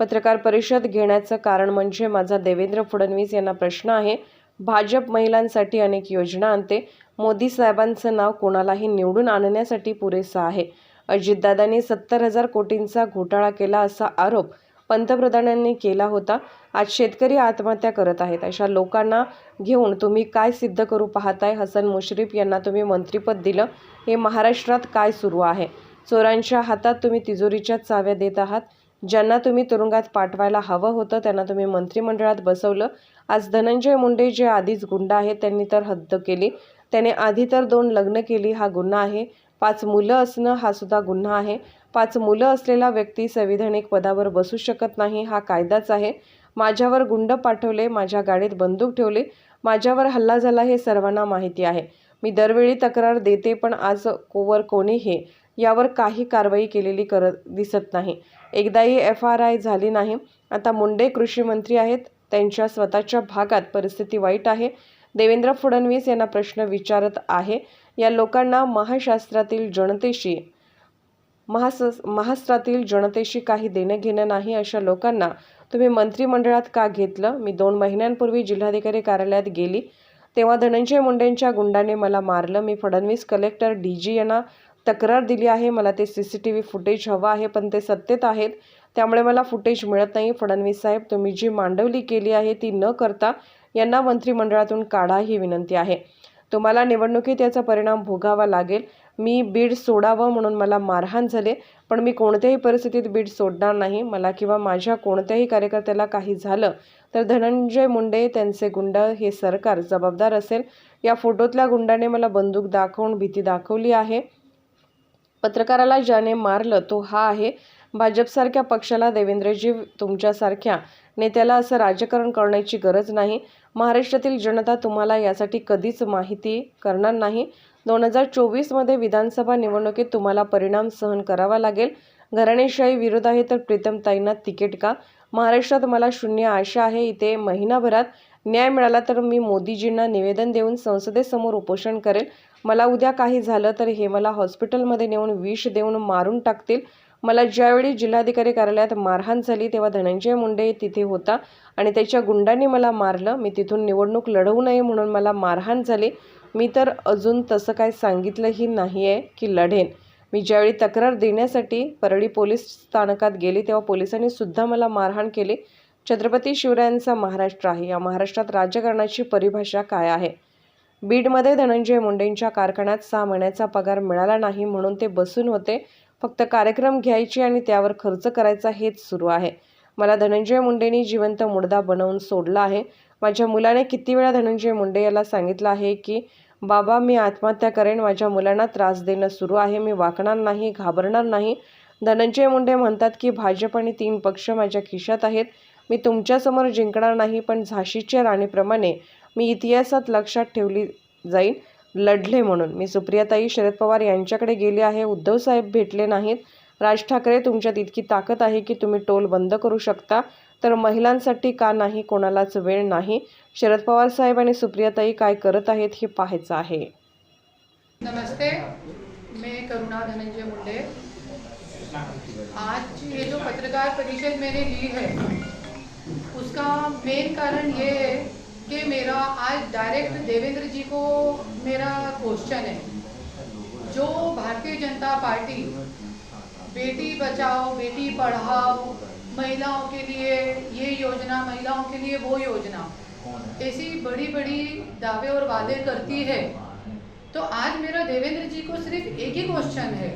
पत्रकार परिषद घेण्याचं कारण म्हणजे माझा देवेंद्र फडणवीस यांना प्रश्न आहे भाजप महिलांसाठी अनेक योजना आणते मोदी साहेबांचं नाव कोणालाही निवडून आणण्यासाठी पुरेसं आहे. अजितदादांनी सत्तर हजार कोटींचा घोटाळा केला असा आरोप पंतप्रधानांनी केला होता. आज शेतकरी आत्महत्या करत आहेत. अशा लोकांना घेऊन तुम्ही काय सिद्ध करू पाहताय? हसन मुश्रीफ यांना तुम्ही मंत्रिपद दिलं. हे महाराष्ट्रात काय सुरू आहे? चोरांच्या हातात तुम्ही तिजोरीच्या चाव्या देत आहात? ज्यांना तुम्ही तुरुंगात पाठवायला हवं होतं त्यांना तुम्ही मंत्रिमंडळात बसवलं. आज धनंजय मुंडे जे आधीच गुंड आहेत त्यांनी तर हद्द केली. त्याने आधी तर दोन लग्न केली हा गुन्हा आहे. पाच मुलं असणं हा सुद्धा गुन्हा आहे. पाच मुलं असलेला व्यक्ती संविधानिक पदावर बसू शकत नाही हा कायदाच आहे. माझ्यावर गुंड पाठवले माझ्या गाडीत बंदूक ठेवले माझ्यावर हल्ला झाला हे सर्वांना माहिती आहे. मी दरवेळी तक्रार देते पण आज कोवर कोणी हे? यावर काही कारवाई केलेली करत दिसत नाही. एकदाही एफ आर आय झाली नाही. आता मुंडे कृषी मंत्री आहेत. त्यांच्या स्वतःच्या भागात परिस्थिती वाईट आहे. देवेंद्र फडणवीस यांना प्रश्न विचारत आहे. या लोकांना महाशास्त्रातील जनतेशी महास महाराष्ट्रातील जनतेशी काही देणं घेणं नाही अशा लोकांना तुम्ही मंत्रिमंडळात का घेतलं? मी दोन महिन्यांपूर्वी जिल्हाधिकारी कार्यालयात गेली. तेव्हा धनंजय मुंडेंच्या गुंडाने मला मारलं. मी फडणवीस कलेक्टर डी जी यांना तक्रार दिली आहे. मला ते C C T V footage हवं आहे पण ते सत्तेत आहेत. त्यामुळे मला फुटेज मिळत नाही. फडणवीस साहेब तुम्ही जी मांडवली केली आहे ती न करता यांना मंत्रिमंडळातून काढा ही विनंती आहे. तुम्हाला निवडणुकीत याचा परिणाम भोगावा लागेल. मी बीड सोडावं म्हणून मला मारहाण झाले पण मी कोणत्याही परिस्थितीत बीड सोडणार नाही. मला किंवा माझ्या कोणत्याही कार्यकर्त्याला काही झालं तर धनंजय मुंडे त्यांचे गुंड हे सरकार जबाबदार असेल. या फोटोतल्या गुंडाने मला बंदूक दाखवून भीती दाखवली आहे. पत्रकाराला ज्याने मारलं तो हा आहे. भाजपसारख्या पक्षाला देवेंद्रजी तुमच्यासारख्या नेत्याला असं राजकारण करण्याची गरज नाही. महाराष्ट्रातील जनता तुम्हाला यासाठी कधीच माहिती करणार नाही. दोन हजार चोवीसमध्ये विधानसभा निवडणुकीत तुम्हाला परिणाम सहन करावा लागेल. घराणेशाही विरोध आहे तर प्रीतमताईंना तिकीट का? महाराष्ट्रात मला शून्य आशा आहे. इथे महिनाभरात न्याय मिळाला तर मी मोदीजींना निवेदन देऊन संसदेसमोर उपोषण करेल. मला उद्या काही झालं तर हे मला हॉस्पिटलमध्ये नेऊन विष देऊन मारून टाकतील. मला ज्यावेळी जिल्हाधिकारी कार्यालयात मारहाण झाली तेव्हा धनंजय मुंडे तिथे होता आणि त्याच्या गुंडांनी मला मारलं. मी तिथून निवडणूक लढवू नये म्हणून मला मारहाण झाली. मी तर अजून तसं काय सांगितलंही नाही आहे की लढेन. मी ज्यावेळी तक्रार देण्यासाठी परळी पोलीस स्थानकात गेली तेव्हा पोलिसांनी सुद्धा मला मारहाण केली. छत्रपती शिवरायांचा महाराष्ट्र आहे. या महाराष्ट्रात राजकारणाची परिभाषा काय आहे? बीडमध्ये धनंजय मुंडेंच्या कारखान्यात सहा महिन्याचा पगार मिळाला नाही म्हणून ते बसून होते. फक्त कार्यक्रम घ्यायचे आणि त्यावर खर्च करायचा हेच सुरू आहे. मला धनंजय मुंडेंनी जिवंत मुडदा बनवून सोडला आहे. माझ्या मुलाने किती वेळा धनंजय मुंडे याला सांगितलं आहे की बाबा मी आत्महत्या करेन माझ्या मुलांना त्रास देणं सुरू आहे मी वाकणार नाही घाबरणार नाही. धनंजय मुंडे म्हणतात की भाजप आणि तीन पक्ष माझ्या खिशात आहेत. मी तुमच्यासमोर जिंकणार नाही पण झाशीच्या राणीप्रमाणे मी इतिहासात लक्षात ठेवली जाईल लढले म्हणून. मी सुप्रियाताई शरद पवार यांच्याकडे गेले आहे. उद्धव साहेब भेटले नाहीत. राज ठाकरे तुमच्यात इतकी ताकद आहे की तुम्ही टोल बंद करू शकता. तर महिलांसाठी का नाही? कोणालाच वेळ नाही. शरद पवार साहेब आणि सुप्रियाताई काय करत आहेत हे पाहायचं आहे. नमस्ते. मैं करुणा धनंजय मुंडे. आज ये जो पत्रकार परिषद मैंने ली है उसका मेन कारण ये है कि मेरा आज डायरेक्ट देवेंद्र जी को मेरा क्वेश्चन है। जो भारतीय जनता पार्टी, बेटी बचाओ, बेटी पढ़ाओ, महिलाओं के लिए ये योजना, महिलाओं के लिए वो योजना, ऐसी बड़ी बड़ी दावे और वादे करती है। तो आज मेरा देवेंद्र जी को सिर्फ़ एक ही क्वेश्चन है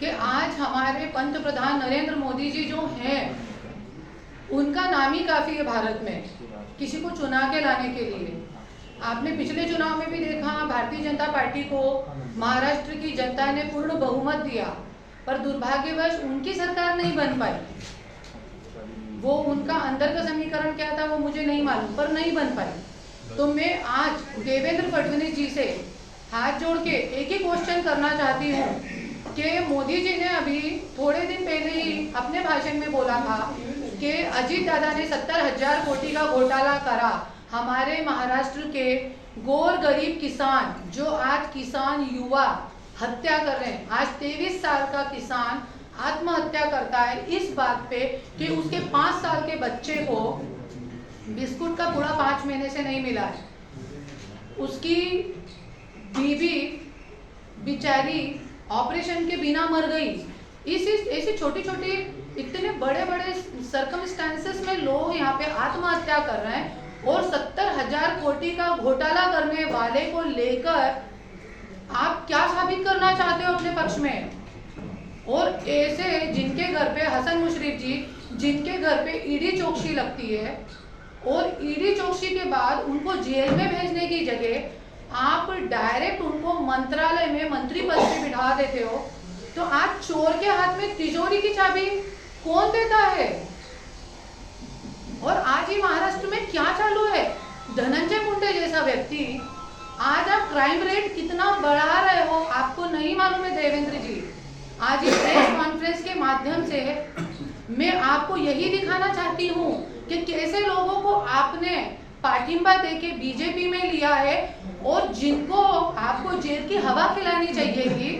कि आज हमारे पंत प्रधान नरेंद्र मोदी जी जो हैं उनका नाम ही काफ़ी है भारत में, किसी को चुना के लाने के लिए। आपने पिछले चुनाव में भी देखा, भारतीय जनता पार्टी को महाराष्ट्र की जनता ने पूर्ण बहुमत दिया, पर दुर्भाग्यवश उनकी सरकार नहीं बन पाई। वो उनका अंदर का समीकरण क्या था, वो मुझे नहीं मालूम, पर नहीं बन पाई। तो मैं आज देवेंद्र फडणवीस जी से हाथ जोड़ के एक ही क्वेश्चन करना चाहती हूँ कि मोदी जी ने अभी थोड़े दिन पहले ही अपने भाषण में बोला था कि अजीत दादा ने सत्तर हज़ार कोटी का घोटाला करा। हमारे महाराष्ट्र के गोर गरीब किसान, जो आज किसान युवा हत्या कर रहे हैं। आज तेईस साल का किसान आत्महत्या करता है। इस बात पे कि उसके पाँच साल के बच्चे को बिस्कुट का पूरा पाँच महीने से नहीं मिला है। उसकी बीवी बेचारी ऑपरेशन के बिना मर गई। इस, ऐसी छोटी छोटी इतने बड़े बड़े सरकमस्टांसेस में लोग यहाँ पे आत्महत्या कर रहे हैं और सत्तर हज़ार कोटि का घोटाला करने वाले को लेकर आप क्या साबित करना चाहते हो अपने पक्ष में? और ऐसे जिनके घर पे हसन मुशरफ जी, जिनके घर पे ईडी चौकसी लगती है और ईडी चौकसी के बाद उनको जेल में भेजने की जगह आप डायरेक्ट उनको मंत्रालय में मंत्री पद पे बिठा देते हो तो आप चोर के हाथ में तिजोरी की चाबी कौन देता है? और आज ही महाराष्ट्र में क्या चालू है? धनंजय मुंडे जैसा व्यक्ति, आज आप क्राइम रेट कितना बढ़ा रहे हो, आपको नहीं मालूम है देवेंद्र जी। आज इस प्रेस कॉन्फ्रेंस के माध्यम से मैं आपको यही दिखाना चाहती हूँ कि कैसे लोगों को आपने पाठिंबा देके बीजेपी में लिया है और जिनको आपको जेल की हवा खिलानी चाहिए थी।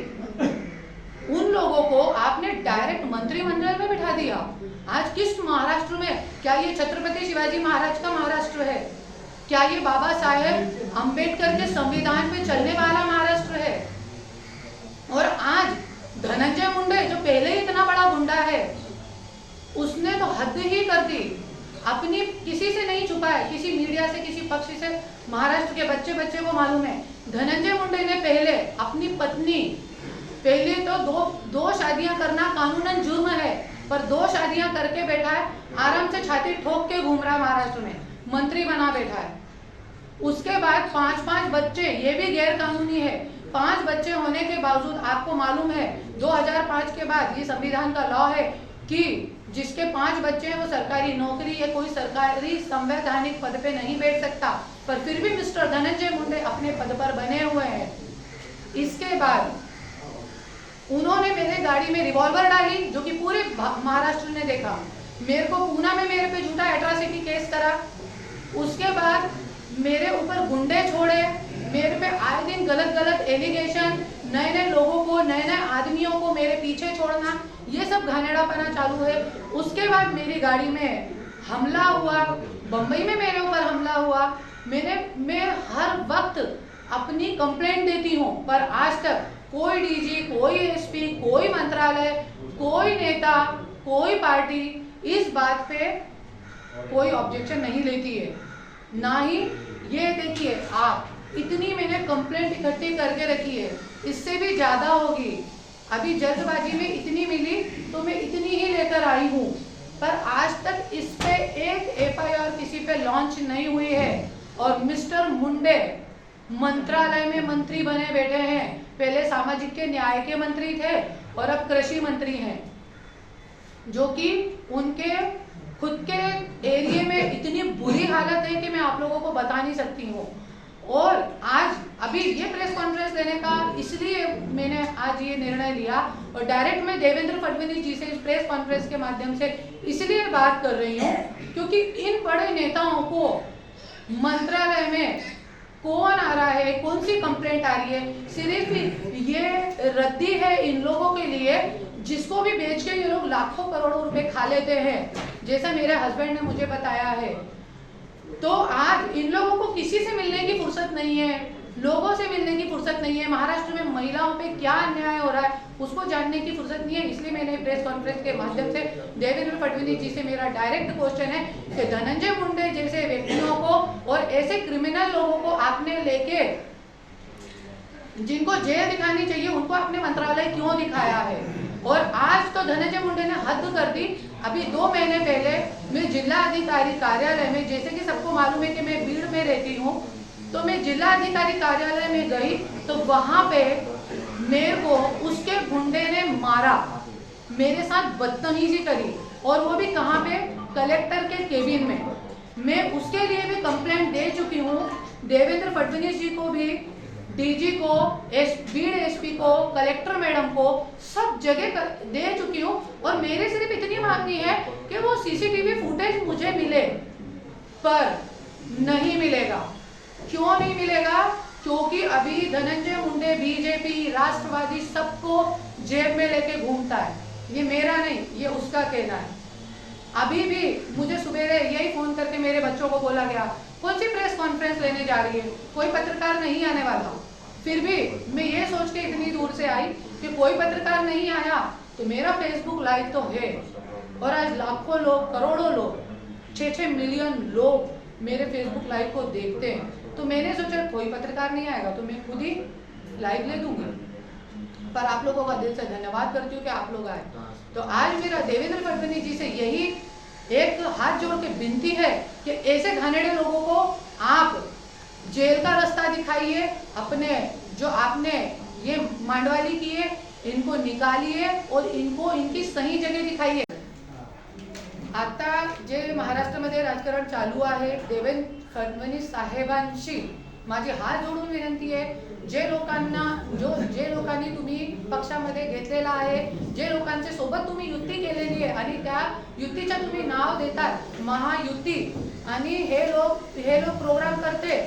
उन लोगों को आपने डायरेक्ट मंत्रिमंडल में बिठा दिया। आज किस महाराष्ट्र में? क्या ये छत्रपति शिवाजी महाराज का महाराष्ट्र है? क्या ये बाबा साहेब अंबेडकर के संविधान पे चलने वाला महाराष्ट्र है? और आज धनंजय मुंडे, जो पहले ही इतना बड़ा गुंडा है, उसने तो हद ही कर दी। अपनी किसी से नहीं छुपाया किसी मीडिया से, किसी पक्ष से। महाराष्ट्र के बच्चे बच्चे को मालूम है, धनंजय मुंडे ने पहले अपनी पत्नी पहले तो दो दो शादियाँ करना कानूनन जुर्म है, पर दो शादियाँ करके बैठा है, आराम से छाती ठोक के घूम रहा है महाराष्ट्र में, मंत्री बना बैठा है। उसके बाद पाँच पाँच बच्चे, ये भी गैर कानूनी है, पाँच बच्चे होने के बावजूद आपको मालूम है 2005 के बाद ये संविधान का लॉ है कि जिसके पाँच बच्चे हैं वो सरकारी नौकरी या कोई सरकारी संवैधानिक पद पे नहीं बैठ सकता, पर फिर भी मिस्टर धनंजय मुंडे अपने पद पर बने हुए हैं। इसके बाद उन्होंने मेरे गाड़ी में रिवॉल्वर डाली, जो कि पूरे महाराष्ट्र ने देखा। मेरे को पूना में मेरे पे झूठा एट्रोसिटी केस करा। उसके बाद मेरे ऊपर गुंडे छोड़े। मेरे पे आए दिन गलत गलत एलिगेशन नए नए लोगों को नए नए आदमियों को मेरे पीछे छोड़ना, ये सब घानेड़ापना चालू है। उसके बाद मेरी गाड़ी में हमला हुआ। बम्बई में मेरे ऊपर हमला हुआ। मैंने मैं हर वक्त अपनी कंप्लेंट देती हूँ, पर आज तक कोई डीजी, कोई एसपी, कोई मंत्रालय, कोई नेता, कोई पार्टी इस बात पे कोई ऑब्जेक्शन नहीं लेती है। ना ही ये देखिए, आप इतनी मैंने कंप्लेंट इकट्ठी करके रखी है, इससे भी ज़्यादा होगी। अभी जल्दबाजी में इतनी मिली तो मैं इतनी ही लेकर आई हूँ। पर आज तक इस पे एक एफआईआर किसी पे लॉन्च नहीं हुई है। और मिस्टर मुंडे मंत्रालय में मंत्री बने बैठे हैं। पहले सामाजिक के न्याय के मंत्री थे और अब कृषि मंत्री हैं, जो कि उनके खुद के एरिया में इतनी बुरी हालत है कि मैं आप लोगों को बता नहीं सकती हूँ। और आज अभी ये प्रेस कॉन्फ्रेंस देने का इसलिए मैंने आज ये निर्णय लिया और डायरेक्ट मैं देवेंद्र फडणवीस जी से इस प्रेस कॉन्फ्रेंस के माध्यम से इसलिए बात कर रही हूँ, क्योंकि इन बड़े नेताओं को मंत्रालय में कौन आ रहा है, कौन सी कंप्लेंट आ रही है? सिर्फ़ ये रद्दी है इन लोगों के लिए जिसको भी बेच के ये लोग लाखों करोड़ों रुपए खा लेते हैं, जैसा मेरे हस्बैंड ने मुझे बताया है। तो आज इन लोगों को किसी से मिलने की फुर्सत नहीं है। लोगों से मिलने की फुर्सत नहीं है। महाराष्ट्र में महिलाओं पे क्या अन्याय हो रहा है, उसको जानने की फुर्सत नहीं है। इसलिए मैंने प्रेस कॉन्फ्रेंस के माध्यम से देवेंद्र फडणवीस जी से मेरा डायरेक्ट क्वेश्चन है कि धनंजय मुंडे जैसे व्यक्तियों को और ऐसे क्रिमिनल लोगों को आपने लेके जिनको जेल दिखानी चाहिए, उनको आपने मंत्रालय क्यों दिखाया है? और आज तो धनंजय मुंडे ने हद कर दी। अभी दो महीने पहले मैं जिला अधिकारी कार्यालय में, जैसे कि सबको मालूम है कि मैं भीड़ में रहती हूँ तो मैं जिला अधिकारी कार्यालय में गई तो वहाँ पे मेरे को उसके गुंडे ने मारा, मेरे साथ बदतमीजी करी, और वो भी कहाँ पे? कलेक्टर के केबिन में। मैं उसके लिए भी कंप्लेंट दे चुकी हूँ, देवेंद्र फडणवीस जी को भी डीजी को एस बीड एसपी को, कलेक्टर मैडम को, सब जगह दे चुकी हूँ, और मेरे सिर्फ़ इतनी मांगनी है कि वो सीसीटीवी फुटेज मुझे मिले, पर नहीं मिलेगा। क्यों नहीं मिलेगा? क्योंकि अभी धनंजय मुंडे बीजेपी राष्ट्रवादी सबको जेब में लेके घूमता है। ये मेरा नहीं, ये उसका कहना है। अभी भी मुझे सवेरे यही फ़ोन करके मेरे बच्चों को बोला गया, कौन सी प्रेस कॉन्फ्रेंस लेने जा रही है? कोई पत्रकार नहीं आने वाला। फिर भी मैं ये सोच के इतनी दूर से आई कि कोई पत्रकार नहीं आया तो मेरा फेसबुक लाइव तो है। और आज लाखों लोग, करोड़ों लोग छः छः मिलियन लोग मेरे फेसबुक लाइव को देखते हैं। तो मैंने सोचा, कोई पत्रकार नहीं आएगा तो मैं खुद ही लाइव ले दूँगी। पर आप लोगों का दिल से धन्यवाद करती हूँ कि आप लोग आए। तो आज मेरा देवेंद्र फडणवीस जी से यही एक हाथ जोड़ के विनती है कि ऐसे घानेड़े लोगों को आप जेल का रास्ता दिखाइए, अपने जो आपने ये मांडवाली किए इनको निकालिए और इनको इनकी सही जगह दिखाइए। आता जे महाराष्ट्र महाराष्ट्रामध्ये राजकारण चालू आहे, देवेंद्र कर्मणी साहेबांशी माझी हात जोडून विनंती आहे जे लोकांना जो जे लोकांनी तुम्ही पक्षामध्ये घेतलेला आहे जे लोकांच्या सोबत तुम्ही युती केलेली आहे आणि त्या युतीच्या तुम्ही नाव देतात महायुती. आणि हे लोक हे लोक प्रोग्राम करते.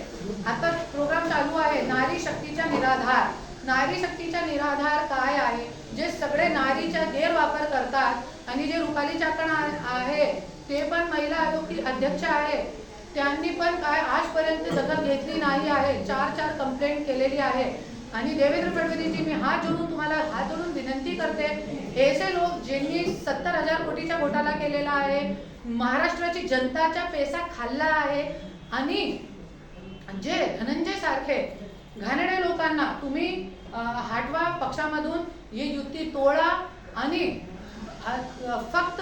आता प्रोग्राम चालू आहे नारी शक्तीचा निराधार. नारी शक्तीचा निराधार काय आहे? जे सगळे नारीचा गैरवापर करतात आणि जे रुपाली चाकण आ- आहे ते पण महिला आयोग अध्यक्ष आहे. त्यांनी पण काय आजपर्यंत दखल घेतली नाही आहे. चार चार कंप्लेंट केलेली आहे. आणि देवेंद्र फडणवीसजी मी हात जोडून तुम्हाला हात जोडून विनंती करते ऐसे लोक ज्यांनी सत्तर हजार कोटीचा घोटाळा केलेला आहे महाराष्ट्राची जनताचा पैसा खाल्ला आहे आणि जे धनंजय सारखे घाणेरडे लोकांना तुम्ही हाटवा हटवा पक्षामधून ही युती तोळा आणि फक्त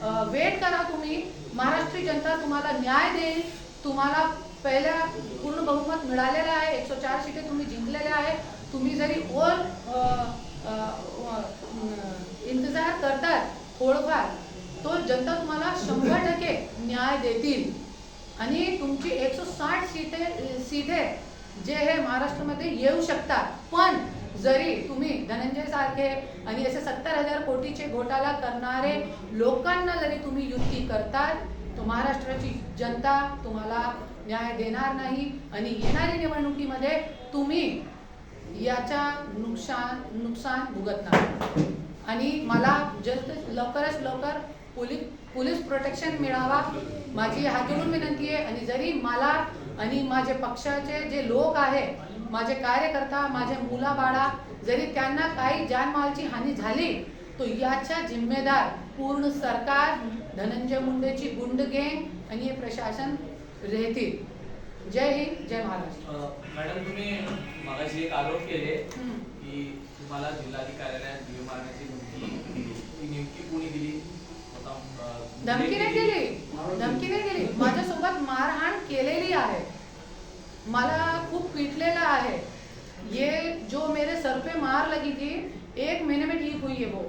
वेट करा तुम्ही. महाराष्ट्री जनता तुम्हाला न्याय देईल. तुम्हाला पहिल्या पूर्ण बहुमत मिळालेलं आहे. एकशे चार सीटे तुम्ही जिंकलेल्या आहे तुम्ही जरी ओर इंतजार करतात थोडंफार तो जनता तुम्हाला शंभर टक्के न्याय देतील. आणि तुमची एकशे साठ सीटे सीटे जे हे महाराष्ट्रामध्ये येऊ शकतात. पण जरी तुम्ही धनंजय सारखे आणि असे सत्तर हजार कोटीचे घोटाला करणारे लोकांना जरी तुम्ही युती करतात तर महाराष्ट्राची जनता तुम्हाला न्याय देणार नाही आणि येणाऱ्या निवडणुकीमध्ये तुम्ही याचा नुकसान नुकसान भुगतणार आणि मला जलद लवकरच लवकर पोलीस पोलीस प्रोटेक्शन मिळावा माझी हातून विनंती आहे. आणि जरी मला आणि माझे पक्षाचे जे लोक आहे माझे कार्यकर्ता माझे मुला बाळा जरी त्यांना काही जानमालची हानी झाली तो याच्या जिम्मेदार पूर्ण सरकार धनंजय मुंडेची गुंड गँग आणि हे प्रशासन राहतील. जय हिंद जय महाराष्ट्र. मॅडम तुम्ही मगाशी एक आरोप केले. की तुम्हाला जिल्हाधिकाऱ्याने जीव मारण्याची धमकी दिली? ती नेमकी कोणी दिली? धमकी नाही दिली? धमकी नाही दिली. माझ्यासोबत मारहाण केलेली आहे. मला खूप पिटलेला आहे. ये जो मेरे सर पे मार लगी थी एक महीने में ठीक हुई है वो.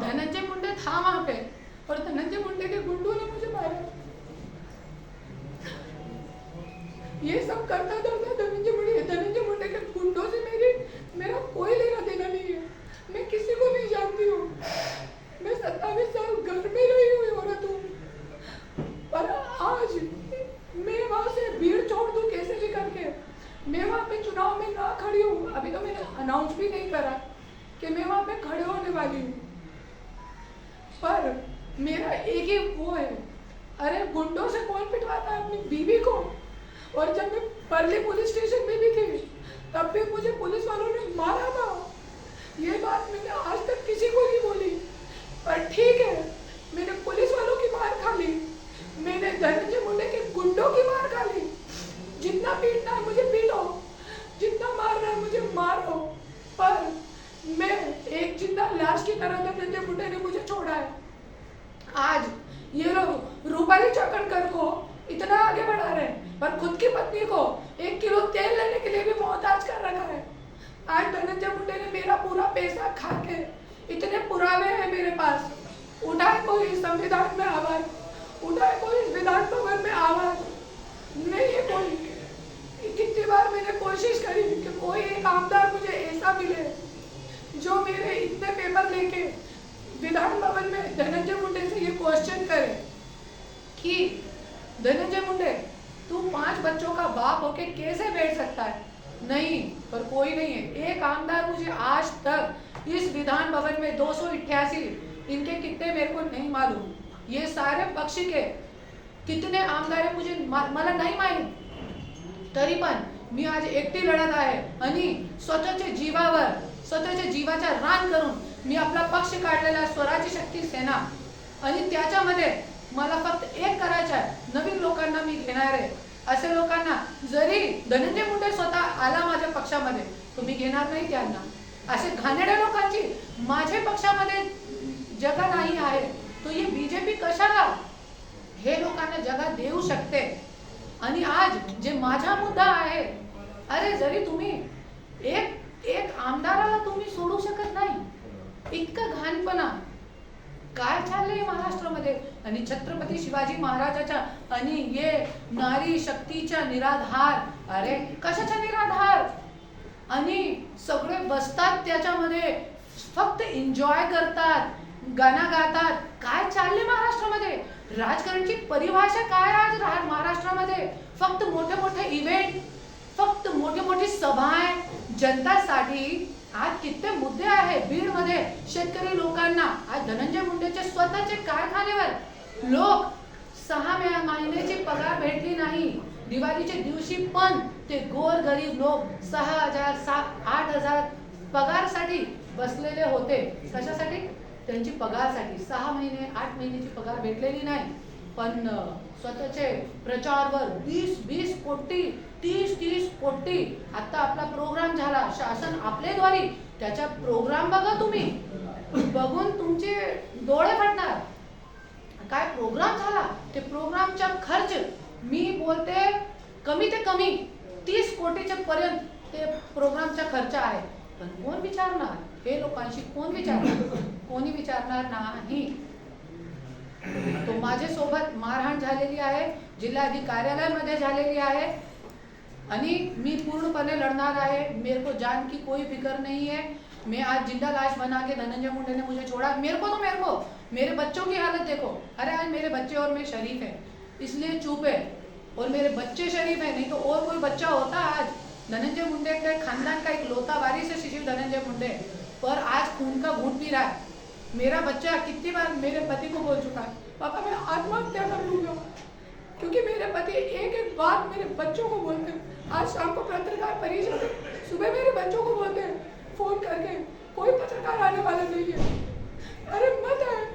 धनंजय मुंडे था वहां पे. और धनंजय मुंडे के गुंडों ने मुझे मारा. ये सब करता करता धनंजय मुंडे धनंजय मुंडे के गुंडों से मेरी मेरा कोई लेना देना नहीं है मैं किसी को नहीं जानती हूँ मैं सत्तावीस साल घर में रही हुई औरत हूँ पर आज मैं वहां से भीड़ छोड़ दूं कैसे भी करके मैं वहां पे चुनाव में ना खड़ी हूँ अभी तो मैंने अनाउंस भी नहीं करा कि मैं वहां पे खड़े होने वाली हूँ पर मेरा एक ही वो है अरे गुंडों से कौन पिटवाता है अपनी बीवी को और जब मैं परली पुलिस स्टेशन में भी थी तब भी मुझे पुलिस वालों ने मारा था ये बात मैंने आज तक किसी को नहीं बोली पर ठीक है मैंने पुलिस वालों की मार खा ली मैंने धनंजय मुंडे के गुंडों की मार खा ली जितना पीटना है मुझे पीटो जितना मारना है मुझे मारो पर मैं एक जिंदा लाश की तरह धनंजय मुंडे ने मुझे छोड़ा है आज ये लोग रूपाली चाकणकर को इतना आगे बढ़ा रहे हैं पर खुद की पत्नी को एक किलो तेल लेने के लिए भी मोहताज कर रखा है आज धनंजय मुंडे ने मेरा पूरा पैसा खा के इतने पुरावे हैं मेरे पास उठाए कोई संविधान में आवाज उठाए कोई विधान भवन में आवाज नहीं है कोई कितनी बार मैंने कोशिश करी कि कोई एक आमदार मुझे ऐसा मिले जो मेरे इतने पेपर लेके विधान भवन में धनंजय मुंडे से ये क्वेश्चन करे कि धनंजय मुंडे तू पांच बच्चों का बाप होके कैसे बैठ सकता है नहीं पर कोई नहीं है एक आमदार मुझे आज तक इस विधान भवन में दो इनके कितने मेरे को नहीं मालूम। ये सारे पक्षी के कितने आमदार आहे मुझे मला नाही माहीत तरी पण मी आज एकटी लढत आहे आणि स्वतःच्या जीवावर स्वतःच्या जीवाचा रान करून मी आपला पक्ष काढलेला स्वराज्य शक्ती सेना आणि त्याच्यामध्ये मला फक्त एक करायचं आहे. नवीन लोकांना मी घेणार आहे. असे लोकांना जरी धनंजय मुंडे स्वतः आला माझ्या पक्षामध्ये तुम्ही घेणार नाही त्यांना. असे घाणेड्या लोकांची माझ्या पक्षामध्ये जगा नाही आहे तो ये बीजेपी कशाला? हे लोकांना जगात देऊ शकते. आणि आज जे माझा मुद्दा आहे अरे जरी तुम्ही एक एक आमदाराला तुम्ही सोडू शकत नाही इतकं घाणपणा. काय चाललंय महाराष्ट्रामध्ये? आणि छत्रपती शिवाजी महाराजाच्या आणि ये नारी शक्तीच्या निराधार. अरे कशाचा निराधार? आणि सगळे बसतात त्याच्यामध्ये फक्त एन्जॉय करतात. गाणं गातात. काय चालले महाराष्ट्रामध्ये? राजकारणची परिभाषा काय आज महाराष्ट्रामध्ये? फक्त मोठे मोठे इव्हेंट फक्त मोठे मोठी सभा जनतासाठी आज कित्येक मुद्दे आहे. बीडमध्ये शेतकरी लोकांना आज धनंजय मुंडेचे स्वतःचे कारखान्यावर लोक सहा मे- महिन्याची पगार भेटली नाही. दिवाळीच्या दिवशी पण ते गोर गरीब लोक सहा हजार सात आठ हजार पगारसाठी बसलेले होते. कशासाठी? त्यांची पगारसाठी सहा महिने आठ महिन्याची पगार भेटलेली नाही. पण स्वतःचे प्रचारवर वीस वीस कोटी तीस तीस कोटी आता आपला प्रोग्राम झाला. शासन आपलेद्वारे त्याच्या प्रोग्राम बघा तुम्ही. बघून तुमचे डोळे फाटणार. काय प्रोग्राम झाला? ते प्रोग्रामचा खर्च मी बोलते कमी ते कमी. तीस कोटीच्या पर्यंत ते प्रोग्रामचा खर्च आहे. पण कोण विचारणार? हे लोकांशी कोण विचारणार? कोणी विचारणार नाही. तो माझ्यासोबत मारहाण झालेली आहे जिल्हाधिकारी कार्यालयामध्ये झालेली आहे आणि मी पूर्णपणे लड़णार आहे. मेरे को जान की कोई फ़िक्र नहीं है. मैं आज ज़िंदा लाश बना के धनंजय मुंडे ने मुझे छोड़ा। मेरे को तो मेरे को। मेरे बच्चों की हालत देखो। अरे आज मेरे बच्चे और मैं शरीफ है। इसलिए चुप है। और मेरे बच्चे शरीफ है, नहीं तो और कोई बच्चा होता आज। धनंजय मुंडे के खानदान का एक लोता वारिस है शिशिर धनंजय मुंडे, पर आज खून का घूट पी रहा है। मेरा बच्चा कितनी बार मेरे पति को बोल चुका है, पापा, मैं आत्महत्या कर लूँगा क्योंकि मेरे पति एक एक बात मेरे बच्चों को बोलते हैं। आज शाम को पत्रकार परिषद सुबह मेरे बच्चों को बोलते हैं, फ़ोन करके कोई पत्रकार आने वाला नहीं है। अरे मत है।